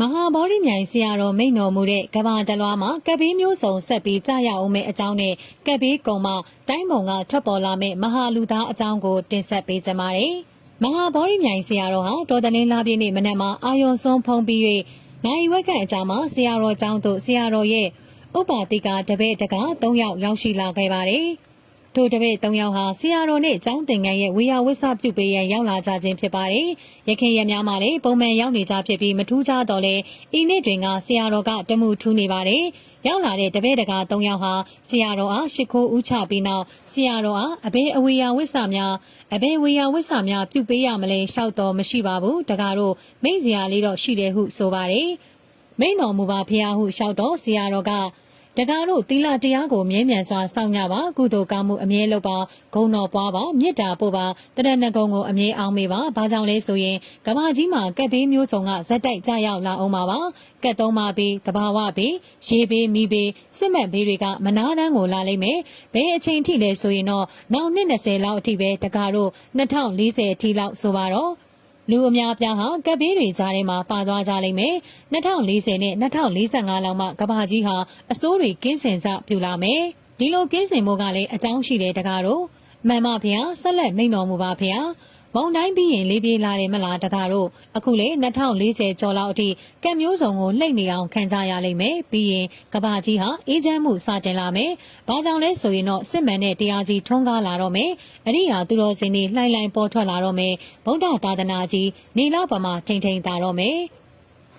မဟာဗောဓိမြိုင်ဆရာတော်မိန့်တော်မူတဲ့ကဘာတလွားမှာကပ်ဘေးမျိုးစုံဆက်ပြီးကြာရအောင်မယ့်အကြောင်းနဲ့ကပ်ဘေးကုံမှာတိုင်းပုံကထွက်ပေါ်လာမယ့်မဟာလူသားအကြောင်းကိုတင်ဆက်ပေးကြပါမယ်။မဟာဗောဓိမြိုင်ဆရာတော်ဟာတော်တလင်းလာပြည့်နေ့မနက်မှာအာယုံစွန်းဖုံးပြီး၍နိုင်ဝက်ခန့်အကြောင်းမှာဆရာတော်ကျောင်းသို့ဆရာတော်ရဲ့ဥပတိကတပည့်တက၃ယောက်ရောက်ရှိလာခဲ့ပါတယ်။ ထိုတပည့်၃ယောက်ဟာဆရာတော်နဲ့ကျောင်းသင်ငန်းရဲ့ဝေယဝစ္စပြုပေးရန်ရောက်လာကြခြင်းဖြစ်ပါတယ်။ရခင်ရများမှာလည်းပုံမှန်ရောက်နေကြဖြစ်ပြီးမထူးခြားတော့လဲဤနေ့တွင်ကဆရာတော်ကတမှုထူးနေပါတယ်။ရောက်လာတဲ့တပည့်တကာ၃ယောက်ဟာဆရာတော်အားရှ िख ိုးဥချပြီးနောက်ဆရာတော်အားအဘယ်အဝေယဝစ္စများအဘယ်ဝေယဝစ္စများပြုပေးရမလဲရှောက်တော်မရှိပါဘူး။တကားတို့မိတ်စရာလေးတော့ရှိတယ်ဟုဆိုပါတယ်။မိန်တော်မူပါဖရာဟုလျှောက်တော့ဆရာတော်က တကားတို့သီလတရားကိုမြဲမြံစွာစောင့်ကြပါကုသိုလ်ကောင်းမှုအမြဲလုပ်ပါဂုဏ်တော်ပွားပါမေတ္တာပို့ပါတရဏဂုံကိုအမြဲအောင်မေပါဘာကြောင့်လဲဆိုရင်ကဘာကြီးမှာကက်ဘေးမျိုးစုံကဇက်တိုက်ကြရောက်လာအောင်ပါပါကက်သုံးပါဘေးတဘာဝဘေးရေဘေးမိဘေးစစ်မှတ်ဘေးတွေကမနာတန်းကိုလာလိမ့်မယ်ဘယ်အချိန်ထိလဲဆိုရင်တော့နောက်နှစ်20လောက်အထိပဲတကားတို့2040အထိလောက်ဆိုပါတော့ လူအများပြားဟာကပ်ဘေးတွေကြားထဲမှာပါသွားကြလိမ့်မယ်။2040နဲ့2045လောက်မှကဘာကြီးဟာအစိုးတွေကင်းစင်စပြူလာမယ်။ဒီလိုကင်းစင်မှုကလည်းအကြောင်းရှိတယ်တကားတို့မှန်ပါဗျာဆက်လက်မိန်တော်မူပါဗျာ။ မုံတိုင်းပြီးရင်လေးပြေးလာတယ်မလားတကားတို့အခုလေ2040ကျော်လောက်အထိကံမျိုးစုံကိုလှိမ့်နေအောင်ခံကြရလိမ့်မယ်ပြီးရင်ကဘာကြီးဟာအေးချမ်းမှုစတင်လာမယ်ဘာကြောင့်လဲဆိုရင်တော့စစ်မှန်တဲ့တရားကြီးထွန်းကားလာတော့မယ်အရိယာသူတော်စင်တွေလှိုင်းလှိုင်းပေါ်ထွက်လာတော့မယ်ဗုဒ္ဓသာသနာကြီးနေလောက်ပမာထိန်ထိန်တာတော့မယ်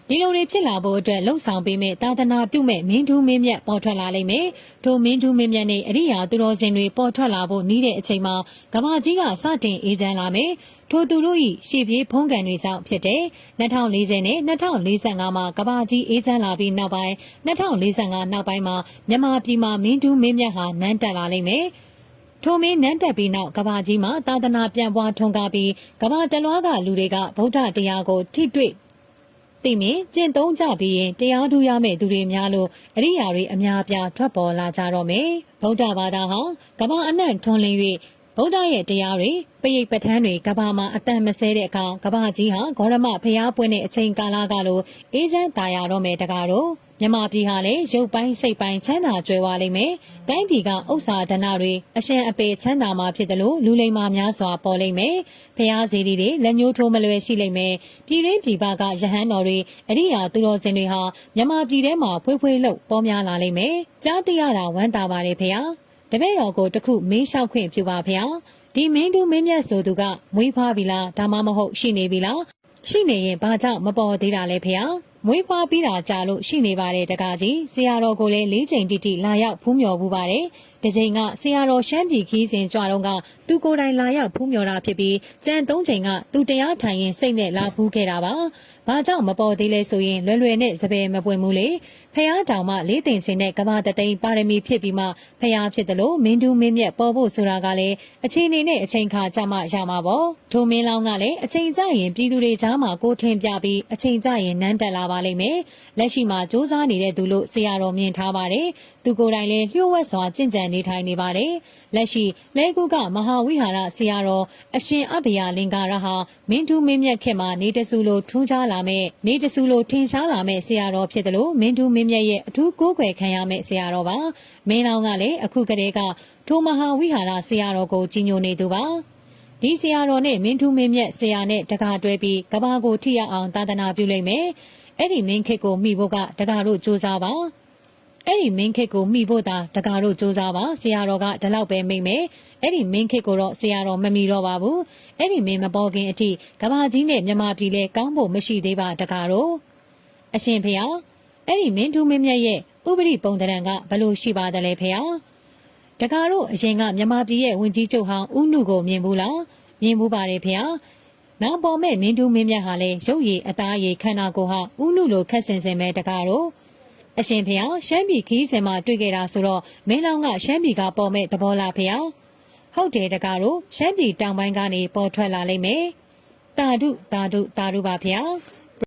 ဒီလိုတွေဖြစ်လာဖို့အတွက်လှုံ့ဆော်ပေးမဲ့သာသနာပြုမဲ့မင်းထူးမင်းမြတ်ပေါ်ထွက်လာလိမ့်မယ်။ထိုမင်းထူးမင်းမြတ်နဲ့အရိယာသူတော်စင်တွေပေါ်ထွက်လာဖို့နီးတဲ့အချိန်မှာကဘာကြီးကစတင်အေးချမ်းလာမယ်။ထိုသူတို့၏ရှေ့ပြေးဖုံးကန်တွေကြောင့်ဖြစ်တဲ့2040နဲ့2045မှာကဘာကြီးအေးချမ်းလာပြီးနောက်ပိုင်း2045နောက်ပိုင်းမှာမြန်မာပြည်မှာမင်းထူးမင်းမြတ်ဟာနန်းတက်လာလိမ့်မယ်။ထိုမင်းနန်းတက်ပြီးနောက်ကဘာကြီးမှာသာသနာပြန်ပွားထွန်းကားပြီးကဘာတလွားကလူတွေကဗုဒ္ဓတရားကိုထိတွေ့ သိမင်ကျင့်သုံးကြပြီးရင်တရားထူးရမယ့်သူတွေများလို့အရိယာတွေအများအပြားထွက်ပေါ်လာကြတော့မယ်ဗုဒ္ဓဘာသာဟာကမ္ဘာအနှံ့ထွန်းလင်း၍ဗုဒ္ဓရဲ့တရားတွေပရိပဋ္ဌာန်းတွေကဘာမှာအတန်မဆဲတဲ့အခါကဘာကြီးဟာဂေါရမဖျားပွင့်တဲ့အချိန်ကာလကလိုအေးချမ်းသာရတော့မယ်တကားတော့ မြမပြည်ဟာလည်းရုပ်ပိုင်းစိတ်ပိုင်းချမ်းသာကြွယ်ဝလိမ့်မယ်။တိုင်းပြည်ကဥစ္စာဒနာတွေအရှင်အပေချမ်းသာမှာဖြစ်တယ်လို့လူလိမ္မာများစွာပေါ်လိမ့်မယ်။ဖျားစီတွေလက်ညှိုးထိုးမလွယ်ရှိလိမ့်မယ်။ပြည်ရင်းပြည်ပကယဟန်တော်တွေအရိယာသူတော်စင်တွေဟာမြမပြည်ထဲမှာဖွေးဖွေးလို့ပေါ်များလာလိမ့်မယ်။ကြားသိရတာဝမ်းသာပါတယ်ဖျား။တပည့်တော်ကိုတခုမင်းလျှောက်ခွင့်ပြုပါဖျား။ဒီမင်းသူမင်းမြတ်ဆိုသူကမွေးဖွားပြီလားဒါမှမဟုတ်ရှိနေပြီလားရှိနေရင်ဘာကြောင့်မပေါ်သေးတာလဲဖျား မွေးဖွားပြီးတာကြာလို့ရှိနေပါတယ်တကားကြီးဆရာတော်ကိုလည်း၄ချိန်တိတိလာရောက်ဖူးမြော်ဘူးပါတယ်။တစ်ချိန်ကဆရာတော်ရှမ်းပြည်ခီးစဉ်ကြွတော့ကသူကိုယ်တိုင်လာရောက်ဖူးမြော်တာဖြစ်ပြီးကြံ၃ချိန်ကသူတရားထိုင်ရင်စိတ်နဲ့လာဖူးခဲ့တာပါ။ဘာကြောင့်မပေါ်သေးလဲဆိုရင်လွယ်လွယ်နဲ့စပယ်မပွင့်ဘူးလေ။ဖះတောင်မှလေးတင်စင်နဲ့ကဘာတသိန်းပါရမီဖြစ်ပြီးမှဖះဖြစ်တယ်လို့မင်းတူးမင်းမြတ်ပေါ်ဖို့ဆိုတာကလည်းအချိန်နေနဲ့အချိန်ခါကြမှရမှာပေါ့။ထိုမင်းလောင်းကလည်းအချိန်ကြရင်ပြည်သူတွေကြားမှာကိုထင်ပြပြီးအချိန်ကြရင်နန်းတက်လာပါလိမ့်မယ်။လက်ရှိမှာစူးစမ်းနေတဲ့သူလို့ဆရာတော်မြင်ထားပါတယ်။သူကိုယ်တိုင်လည်းလျှို့ဝှက်စွာကြင်ကြံနေထိုင်နေပါတယ်။လက်ရှိလဲကုကမဟာဝိဟာရဆရာတော်အရှင်အဘယလင်္ကာရဟာမင်းထူးမင်းမြတ်ခေတ်မှာနေတဆူလိုထူးခြားလာမဲ့နေတဆူလိုထင်ရှားလာမဲ့ဆရာတော်ဖြစ်တယ်လို့မင်းထူးမင်းမြတ်ရဲ့အထူးကိုးကွယ်ခံရမဲ့ဆရာတော်ပါ။မင်းလောင်ကလည်းအခုကတည်းကထိုမဟာဝိဟာရဆရာတော်ကိုကြီးညိုနေသူပါ။ဒီဆရာတော်နဲ့မင်းထူးမင်းမြတ်ဆရာနဲ့တကားတွဲပြီးကဘာကိုထိရအောင်သာသနာပြုလိုက်မယ်။အဲ့ဒီမင်းခေတ်ကိုမိဖို့ကတကားတို့စူးစမ်းပါ အဲ့ဒီမင်းခစ်ကိုမိဖို့သာတကားတို့စူးစမ်းပါဆရာတော်ကဒီလောက်ပဲမိမ့်မယ်အဲ့ဒီမင်းခစ်ကိုတော့ဆရာတော်မမီတော့ပါဘူးအဲ့ဒီမင်းမပေါ်ခင်အထိကဘာကြီးနဲ့မြမပြည်လဲကောင်းဖို့မရှိသေးပါတကားတို့အရှင်ဖေဟာအဲ့ဒီမင်းထူးမင်းမြတ်ရဲ့ဥပရိပုံတရံကဘလို့ရှိပါသလဲဖေဟာတကားတို့အရင်ကမြမပြည်ရဲ့ဝင်ကြီးချုပ်ဟောင်းဦးနုကိုမြင်ဘူးလားမြင်ဘူးပါတယ်ဖေဟာနောက်ပေါ်မဲ့မင်းထူးမင်းမြတ်ဟာလဲရုပ်ရည်အသားရည်ခန္ဓာကိုယ်ဟာဦးနုလိုခက်ဆင်ဆင်ပဲတကားတို့ အရှင်ဖေဟာရှမ်းပြည်ခီးစင်မှာတွေ့ခဲ့တာဆိုတော့မင်းလောင်ကရှမ်းပြည်ကပေါ်မဲ့သဘောလားဖေဟာဟုတ်တယ်တကားတို့ရှမ်းပြည်တောင်ပိုင်းကနေပေါ်ထွက်လာလိမ့်မယ်တာဒုတာဒုတာဒုပါဖေဟာ